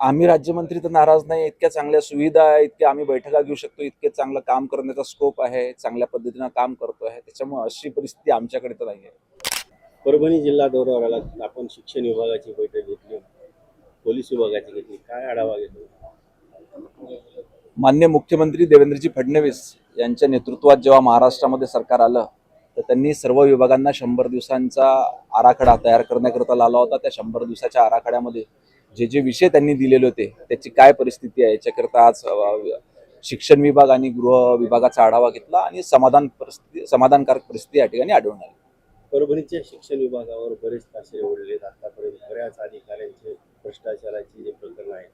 आम्ही राज्यमंत्री तर नाराज नाही इतक्या चांगल्या सुविधा आहे इतक्या आम्ही बैठका घेऊ शकतो इतके चांगलं काम करण्याचा स्कोप आहे चांगल्या पद्धतीनं काम करतो आहे त्याच्यामुळे अशी परिस्थिती आमच्याकडे तर नाही आहे परभणी जिल्हा दौऱ्यावर आला आपण शिक्षण विभागाची बैठक घेतली पोलीस विभागाची घेतली. काय आढावा घेतला मान्य मुख्यमंत्री देवेंद्रजी फडणवीस यांच्या नेतृत्वात जेव्हा महाराष्ट्रामध्ये सरकार आलं तर त्यांनी सर्व विभागांना शंभर दिवसांचा आराखडा तयार करण्याकरता लावला होता. त्या शंभर दिवसाच्या आराखड्यामध्ये जे जे विषय त्यांनी दिलेले होते त्याची काय परिस्थिती आहे याच्याकरता आज शिक्षण विभाग आणि गृह विभागाचा आढावा घेतला आणि समाधान परिस्थिती समाधानकारक परिस्थिती या ठिकाणी आढळून आली. परभणीच्या शिक्षण विभागावर बरेच तासे ओढले आतापर्यंत बऱ्याच अधिकाऱ्यांचे भ्रष्टाचाराची जे प्रकरण आहे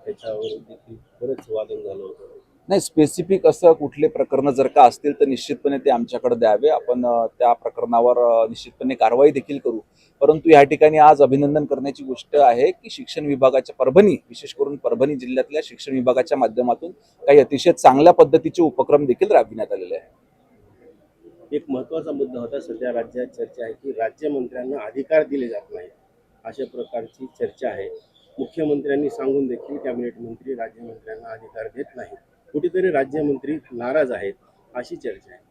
त्याच्यावर देखील बरंच वादन झालं होतं. नाही स्पेसिफिक असं कुठले प्रकरणं जर का असतील तर निश्चितपणे ते आमच्याकडे द्यावे. आपण त्या प्रकरणावर निश्चितपणे कारवाई देखील करू. परंतु या ठिकाणी आज अभिनंदन करण्याची गोष्ट आहे की शिक्षण विभागाच्या परभणी विशेष करून परभणी जिल्ह्यातल्या शिक्षण विभागाच्या माध्यमातून काही अतिशय चांगल्या पद्धतीचे उपक्रम देखील राबविण्यात आलेले आहेत. एक महत्त्वाचा मुद्दा होता सध्या राज्यात चर्चा आहे की राज्यमंत्र्यांना अधिकार दिले जात नाही अशा प्रकारची चर्चा आहे. मुख्यमंत्र्यांनी सांगून देखील कॅबिनेट मंत्री राज्यमंत्र्यांना अधिकार देत नाही कुठेतरी राज्यमंत्री नाराज आहेत अशी चर्चा आहे.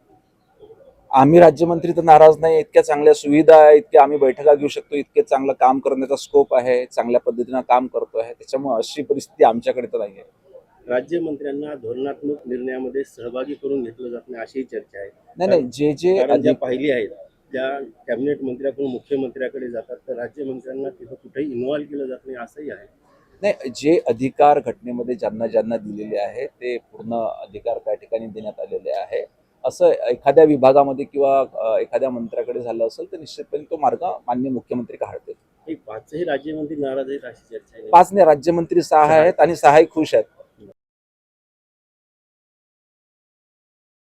आम्ही राज्यमंत्री तर नाराज नाही इतक्या चांगल्या सुविधा आहे इतक्या आम्ही बैठका घेऊ शकतो इतके चांगलं काम करण्याचा स्कोप आहे चांगल्या पद्धतीनं काम करतो आहे त्याच्यामुळे अशी परिस्थिती आमच्याकडे तर नाही आहे राज्यमंत्र्यांना धोरणात्मक निर्णयामध्ये सहभागी करून घेतलं जात नाही अशी चर्चा आहे. नाही नाही जे जे ज्या पाहिली आहेत त्या कॅबिनेट मंत्र्याकडून मुख्यमंत्र्याकडे जातात तर राज्यमंत्र्यांना तिथं कुठेही इन्व्हॉल्व्ह केलं जात नाही असंही आहे. नाही जे अधिकार घटनेमध्ये ज्यांना ज्यांना दिलेले आहे ते पूर्ण अधिकार त्या ठिकाणी देण्यात आलेले आहे. असं एखाद्या विभागामध्ये किंवा एखाद्या मंत्र्याकडे झालं असेल तर निश्चितपणे तो मार्ग मान्य मुख्यमंत्री काढतील. पाचही राज्यमंत्री नाराज आहेत अशी चर्चा आहे. पाच ने राज्यमंत्री सहा आहेत आणि सहाही खुश आहेत.